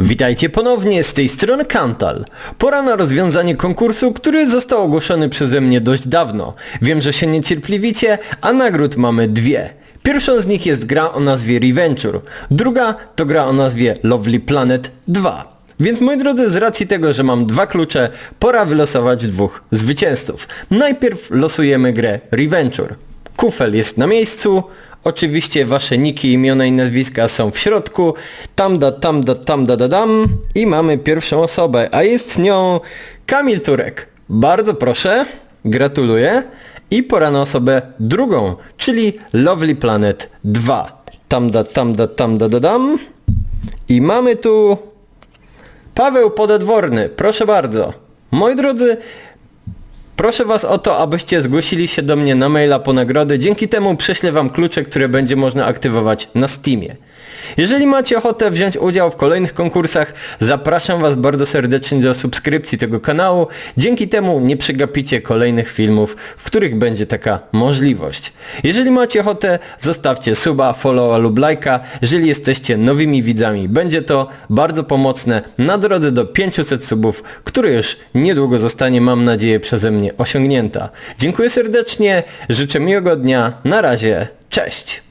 Witajcie ponownie, z tej strony Kantal. Pora na rozwiązanie konkursu, który został ogłoszony przeze mnie dość dawno. Wiem, że się niecierpliwicie, a nagród mamy dwie. Pierwszą z nich jest gra o nazwie Reventure, druga to gra o nazwie Lovely Planet 2. Więc moi drodzy, z racji tego, że mam dwa klucze, pora wylosować dwóch zwycięzców. Najpierw losujemy grę Reventure. Kufel jest na miejscu, oczywiście wasze niki, imiona i nazwiska są w środku, tam da, tam da, tam da, da, dam i mamy pierwszą osobę, a jest nią Kamil Turek. Bardzo proszę, gratuluję i pora na osobę drugą, czyli Lovely Planet 2. Tam da, tam da, tam da, da, dam i mamy tu Paweł Podedworny, proszę bardzo. Moi drodzy, Proszę Was o to, abyście zgłosili się do mnie na maila po nagrody, dzięki temu prześlę Wam klucze, które będzie można aktywować na Steamie. Jeżeli macie ochotę wziąć udział w kolejnych konkursach, zapraszam Was bardzo serdecznie do subskrypcji tego kanału, dzięki temu nie przegapicie kolejnych filmów, w których będzie taka możliwość. Jeżeli macie ochotę, zostawcie suba, followa lub lajka, jeżeli jesteście nowymi widzami, będzie to bardzo pomocne na drodze do 500 subów, które już niedługo zostanie, mam nadzieję, przeze mnie osiągnięta. Dziękuję serdecznie, życzę miłego dnia, na razie, cześć!